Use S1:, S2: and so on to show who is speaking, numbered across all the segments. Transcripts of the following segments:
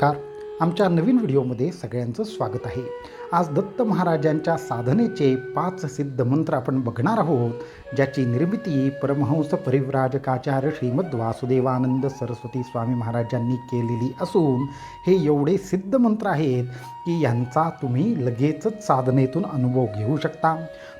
S1: Car आमच्या नवीन व्हिडिओमध्ये सगळ्यांचं स्वागत आहे. आज दत्त महाराजांच्या साधनेचे पाच सिद्ध मंत्र आपण बघणार आहोत ज्याची निर्मिती परमहंस परिव्राजकाचार्य श्रीमद वासुदेवानंद सरस्वती स्वामी महाराजांनी केलेली असून हे एवढे सिद्ध मंत्र आहेत की यांचा तुम्ही लगेचच साधनेतून अनुभव घेऊ शकता.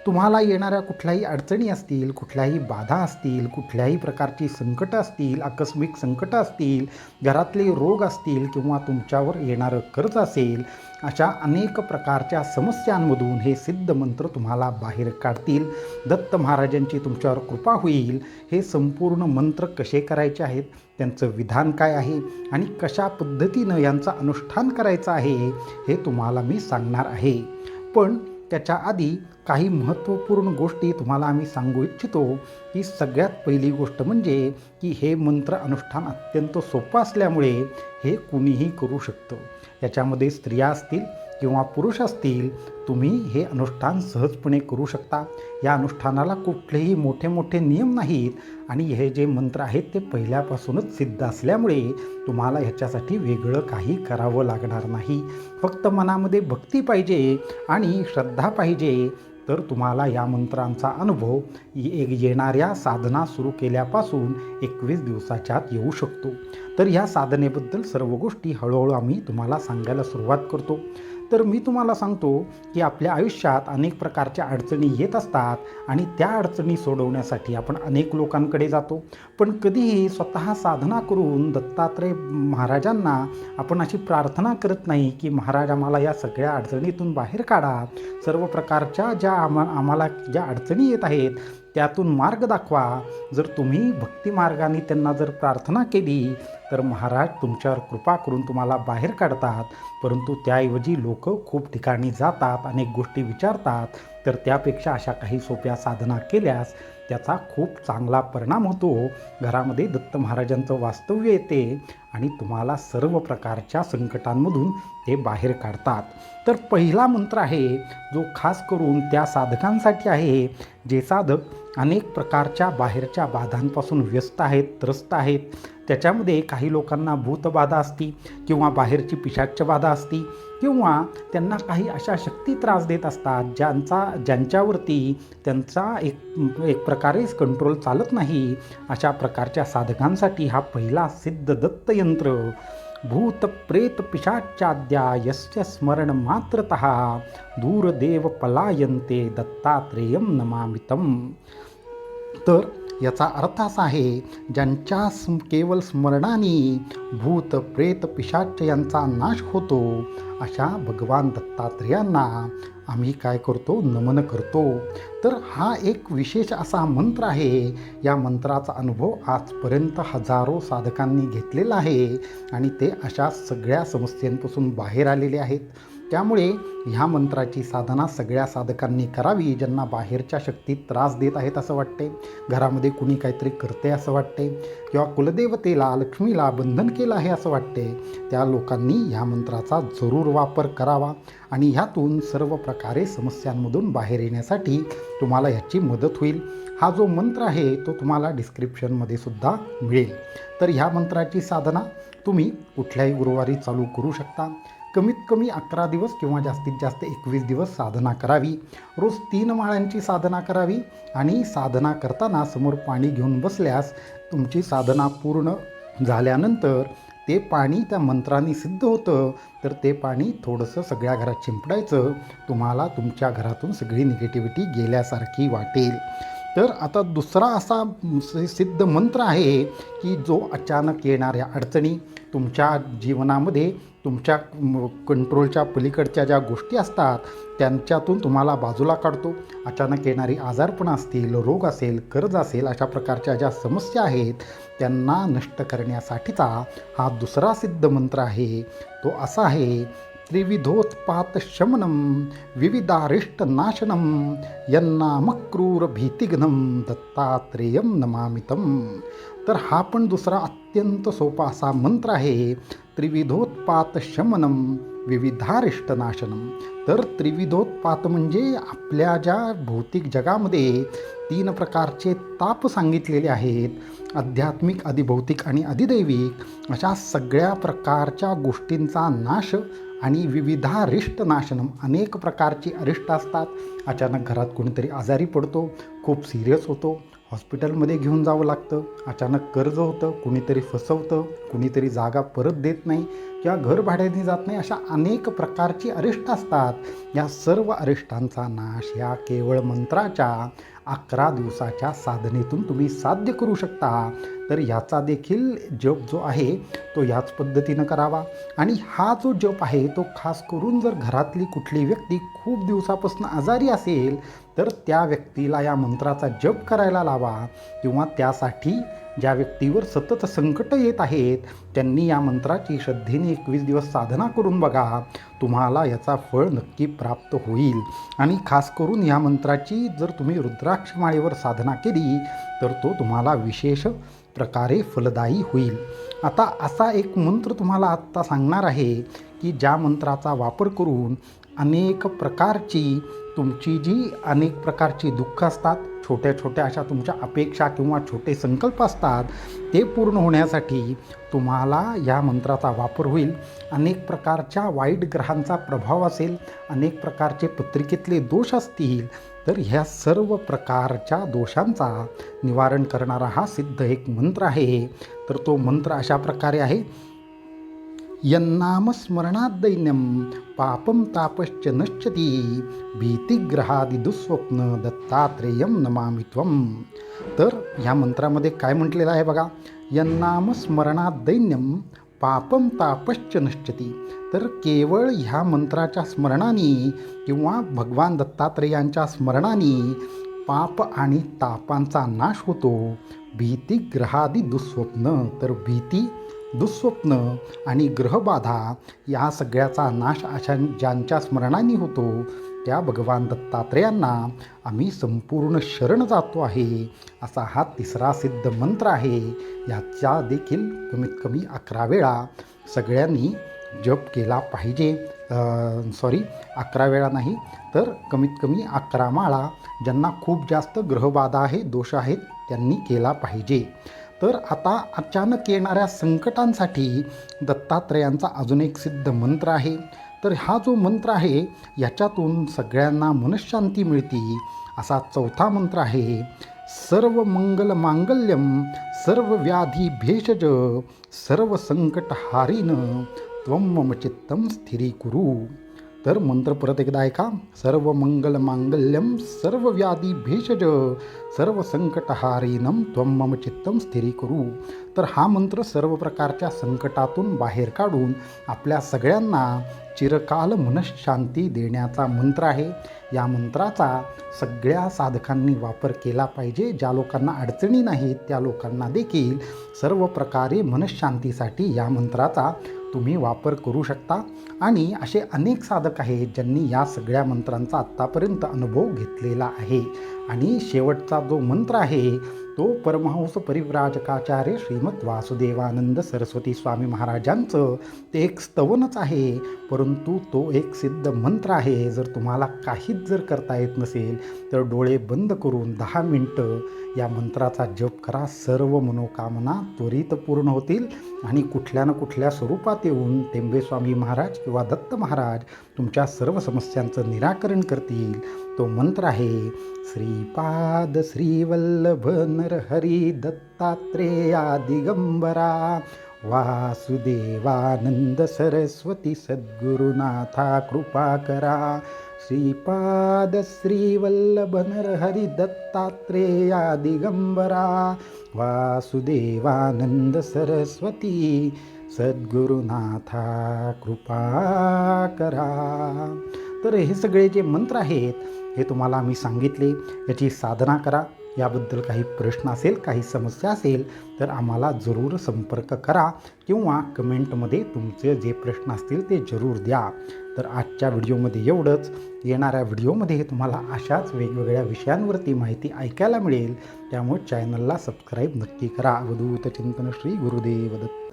S1: तुम्हाला येणाऱ्या कुठल्याही अडचणी असतील कुठल्याही बाधा असतील कुठल्याही प्रकारची संकटं असतील आकस्मिक संकटं असतील घरातले रोग असतील किंवा तुमच्यावर येणारं कर्ज असेल अशा अनेक प्रकारच्या समस्यांमधून हे सिद्ध मंत्र तुम्हाला बाहेर काढतील. दत्त महाराजांची तुमच्यावर कृपा होईल. हे संपूर्ण मंत्र कसे करायचे आहेत? त्यांचं विधान काय आहे? आणि कशा पद्धतीनं यांचं अनुष्ठान करायचं आहे? हे तुम्हाला मी सांगणार आहे. पण त्याच्या आधी काही महत्त्वपूर्ण गोष्टी तुम्हाला आम्ही सांगू इच्छितो. की सगळ्यात पहिली गोष्ट म्हणजे की हे मंत्र अनुष्ठान अत्यंत सोपं असल्यामुळे हे कुणीही करू शकतं. याच्यामध्ये स्त्रिया असतील किंवा पुरुष असतील तुम्ही हे अनुष्ठान सहजपणे करू शकता. या अनुष्ठानाला कुठलेही मोठे मोठे नियम नाहीत आणि हे जे मंत्र आहेत ते पहिल्यापासूनच सिद्ध असल्यामुळे तुम्हाला ह्याच्यासाठी वेगळं काही करावं लागणार नाही. फक्त मनामध्ये भक्ती पाहिजे आणि श्रद्धा पाहिजे तर तुम्हाला या मंत्रांचा अनुभव एक येणाऱ्या साधना सुरू केल्यापासून एकवीस दिवसाच्या आत येऊ शकतो. तर ह्या साधनेबद्दल सर्व गोष्टी हळूहळू आम्ही तुम्हाला सांगायला सुरुवात करतो. तर मी तुम्हाला सांगतो की आपल्या आयुष्यात अनेक प्रकारच्या अडचणी येत असतात आणि त्या अडचणी सोडवण्यासाठी आपण अनेक लोकांकडे जातो. पण कधीही स्वतः साधना करून दत्तात्रय महाराजांना आपण अशी प्रार्थना करत नाही की महाराज आम्हाला या सगळ्या अडचणीतून बाहेर काढा. सर्व प्रकारच्या ज्या आम आम्हाला ज्या अडचणी येत आहेत त्यातून मार्ग दाखवा. जर तुम्ही भक्तिमार्गाने त्यांना जर प्रार्थना केली तर महाराज तुमच्यावर कृपा करून तुम्हाला बाहेर काढतात. परंतु त्याऐवजी लोक खूप ठिकाणी जातात अनेक गोष्टी विचारतात. तर त्यापेक्षा अशा काही सोप्या साधना केल्यास त्याचा खूप चांगला परिणाम होतो. घरामध्ये दत्त महाराजांचं वास्तव्य येते आणि तुम्हाला सर्व प्रकारच्या संकटांमधून ते बाहेर काढतात. तर पहिला मंत्र आहे जो खास करून त्या साधकांसाठी आहे जे साधक अनेक प्रकारच्या बाहेरच्या बाधांपासून व्यस्त आहेत त्रस्त आहेत त्याच्यामध्ये काही लोकांना भूतबाधा असती किंवा बाहेरची पिशाच्च बाधा असती किंवा त्यांना काही अशा शक्ती त्रास देत असतात ज्यांचा ज्यांच्यावरती त्यांचा एक एक प्रकारे कंट्रोल चालत नाही अशा प्रकारच्या साधकांसाठी हा पहिला सिद्ध दत्तयंत्र भूत प्रेत पिशाच्याद्या यस्य स्मरण मात्रत दूरदेव पलायन्ते दत्तात्रेयम नमामितम तर याचा अर्थ असा आहे ज्यांच्या स्म केवळ स्मरणाने भूत प्रेत पिशाच यांचा नाश होतो अशा भगवान दत्तात्रेयांना आम्ही काय करतो? नमन करतो. तर हा एक विशेष असा मंत्र आहे. या मंत्राचा अनुभव आजपर्यंत हजारो साधकांनी घेतलेला आहे आणि ते अशा सगळ्या समस्यांपासून बाहेर आलेले आहेत. त्यामुळे ह्या मंत्राची साधना सगळ्या साधकांनी करावी ज्यांना बाहेरच्या शक्तीत त्रास देत आहेत असं वाटते. घरामध्ये कुणी काहीतरी करते असं वाटते. किंवा कुलदेवतेला लक्ष्मीला बंधन केलं आहे असं वाटते. त्या लोकांनी ह्या मंत्राचा जरूर वापर करावा आणि ह्यातून सर्व प्रकारे समस्यांमधून बाहेर येण्यासाठी तुम्हाला ह्याची मदत होईल. हा जो मंत्र आहे तो तुम्हाला डिस्क्रिप्शनमध्ये सुद्धा मिळेल. तर ह्या मंत्राची साधना तुम्ही कुठल्याही गुरुवारी चालू करू शकता. कमीत कमी अकरा दिवस किंवा जास्तीत जास्त एकवीस दिवस साधना करावी. रोज तीन माळ्यांची साधना करावी आणि साधना करताना समोर पाणी घेऊन बसल्यास तुमची साधना पूर्ण झाल्यानंतर ते पाणी त्या मंत्राने सिद्ध होतं. तर ते पाणी थोडंसं सगळ्या घरात चिंपडायचं. तुम्हाला तुमच्या घरातून सगळी निगेटिव्हिटी गेल्यासारखी वाटेल. तर आता दुसरा असा सिद्ध मंत्र आहे की जो अचानक येणाऱ्या अडचणी तुमच्या जीवनामध्ये तुमच्या कंट्रोलच्या पलीकडच्या ज्या गोष्टी असतात त्यांच्यातून तुम्हाला बाजूला काढतो. अचानक येणारी आजारपणं असतील रोग असेल कर्ज असेल अशा प्रकारच्या ज्या समस्या आहेत त्यांना नष्ट करण्यासाठीचा हा दुसरा सिद्ध मंत्र आहे. तो असा आहे त्रिविधोत्पात शमनम विविधारिष्ट नाशनम यन्नामक्रूर भीतिघ्नम दत्तात्रेयम नमामितम तर हा पण दुसरा अत्यंत सोपा असा मंत्र आहे त्रिविधोत्पात शमनम विविधारिष्टनाशनम तर त्रिविधोत्पात म्हणजे आपल्या ज्या भौतिक जगामध्ये तीन प्रकारचे ताप सांगितलेले आहेत आध्यात्मिक अधिभौतिक आणि अधिदैविक अशा सगळ्या प्रकारच्या गोष्टींचा नाश आणि विविधारिष्ट नाशनम अनेक प्रकारची अरिष्ट असतात. अचानक घरात कोणीतरी आजारी पडतो खूप सिरियस होतो हॉस्पिटलमध्ये घेऊन जावं लागतं. अचानक कर्ज होतं कुणीतरी फसवतं कुणीतरी जागा परत देत नाही. किंवा घर भाड्याने जात नाही अशा अनेक प्रकारची अरिष्ट असतात. या सर्व अरिष्टांचा नाश या केवळ मंत्राच्या अकरा दिवसाच्या साधनेतून तुम्ही साध्य करू शकता. तर याचा देखील जप जो आहे तो याच पद्धतीनं करावा. आणि हा जो जप आहे तो खास करून जर घरातली कुठली व्यक्ती खूप दिवसापासून आजारी असेल तर त्या व्यक्तीला या मंत्राचा जप करायला लावा किंवा त्यासाठी ज्या व्यक्तीवर सतत संकट येत आहेत त्यांनी या मंत्राची श्रद्धेने एकवीस दिवस साधना करून बघा. तुम्हाला याचा फळ नक्की प्राप्त होईल. आणि खास करून या मंत्राची जर तुम्ही रुद्राक्ष माळेवर साधना केली तर तो तुम्हाला विशेष प्रकारे फलदायी होईल. आता असा एक मंत्र तुम्हाला आत्ता सांगणार आहे की ज्या मंत्राचा वापर करून अनेक प्रकारची तुमची जी अनेक प्रकारची दुःख असतात छोट्या छोट्या अशा तुमच्या अपेक्षा किंवा छोटे संकल्प असतात ते पूर्ण होण्यासाठी तुम्हाला या मंत्राचा वापर होईल. अनेक प्रकारच्या वाईट ग्रहांचा प्रभाव असेल अनेक प्रकारचे पत्रिकेतले दोष असतील तर ह्या सर्व प्रकारच्या दोषांचा निवारण करणारा हा सिद्ध एक मंत्र आहे. तर तो मंत्र अशा प्रकारे आहे यन्नामस्मरणाद्दैन्यं पापं तापश्च नश्यति भीतिग्रहादि दुःस्वप्न दत्तात्रेयं नमामि त्वं। तर ह्या मंत्रामध्ये काय म्हटलेलं आहे बघा यन्नामस्मरणाद्दैन्यं पापं तापश्च नश्यती। तर केवळ ह्या मंत्राच्या स्मरणाने किंवा भगवान दत्तात्रेयांच्या स्मरणाने पाप आणि तापांचा नाश होतो भीती ग्रहादी दुःस्वप्न तर भीती दुःस्वप्न आणि ग्रहबाधा या सगळ्याचा नाश अशा ज्यांच्या स्मरणाने होतो त्या भगवान दत्तात्रेयांना आम्ही संपूर्ण शरण जातो आहे असा हा तिसरा सिद्ध मंत्र आहे. याचा देखील कमीत कमी अकरा वेळा सगळ्यांनी जप केला पाहिजे. सॉरी अकरा वेळा नाही तर कमीत कमी अकरा माळा ज्यांना खूप जास्त ग्रहबाधा आहे दोष आहेत त्यांनी केला पाहिजे. तर आता अचानक येणाऱ्या संकटांसाठी दत्तात्रयांचा अजून एक सिद्ध मंत्र आहे. तर हा जो मंत्र आहे याच्यातून सगळ्यांना मनशांती मिळते असा चौथा मंत्र आहे. सर्व मंगल मांगल्यम सर्व व्याधी भेषज सर्व संकट हारीन त्वम मम चित्तम स्थिरीकुरु. तर मंत्र परत एकदा ऐका. सर्व मंगल मांगल्यम सर्व व्याधी भेषज सर्व संकटहारीनम त्वम मम चित्तम करू. तर हा मंत्र सर्व प्रकारच्या संकटातून बाहेर काढून आपल्या सगळ्यांना चिरकाल मनशांती देण्याचा मंत्र आहे. या मंत्राचा सगळ्या साधकांनी वापर केला पाहिजे. ज्या लोकांना अडचणी नाहीत त्या लोकांना देखील सर्व प्रकारे मनशांतीसाठी या मंत्राचा तुम्ही वापर करू शकता. आणि असे अनेक साधक आहेत ज्यांनी या सगळ्या मंत्रांचा आत्तापर्यंत अनुभव घेतलेला आहे. आणि शेवटचा जो मंत्र आहे तो परमहंस परिव्राजकाचार्य श्रीमद वासुदेवानंद सरस्वती स्वामी महाराजांचं ते एक स्तवनच आहे. परंतु तो एक सिद्ध मंत्र आहे. जर तुम्हाला काहीच जर करता येत नसेल तर डोळे बंद करून दहा मिनटं या मंत्राचा जप करा. सर्व मनोकामना त्वरित पूर्ण होतील आणि कुठल्या ना कुठल्या स्वरूपात येऊन टेंबेस्वामी महाराज किंवा दत्त महाराज तुमच्या सर्व समस्यांचं निराकरण करतील. तो मंत्र आहे श्रीपाद श्रीवल्लभ नरहरी दत्तात्रेया दिगंबरा वासुदेवानंद सरस्वती सद्गुरुनाथा कृपा करा श्रीपाद श्रीवल्लभ नरहरी दत्तात्रेया दिगंबरा वासुदेवानंद सरस्वती सद्गुरुनाथा कृपा करा. तर हे सगळे जे मंत्र आहेत हे तुम्हाला आम्ही सांगितले. याची साधना करा. याबद्दल काही प्रश्न असेल काही समस्या असेल तर आम्हाला जरूर संपर्क करा किंवा कमेंटमध्ये तुमचे जे प्रश्न असतील ते जरूर द्या. तर आजच्या व्हिडिओमध्ये एवढंच. येणाऱ्या व्हिडिओमध्ये तुम्हाला अशाच वेगवेगळ्या विषयांवरती माहिती ऐकायला मिळेल. त्यामुळे चॅनलला सबस्क्राईब नक्की करा. अवधूत चिंतन श्री गुरुदेव दत्त.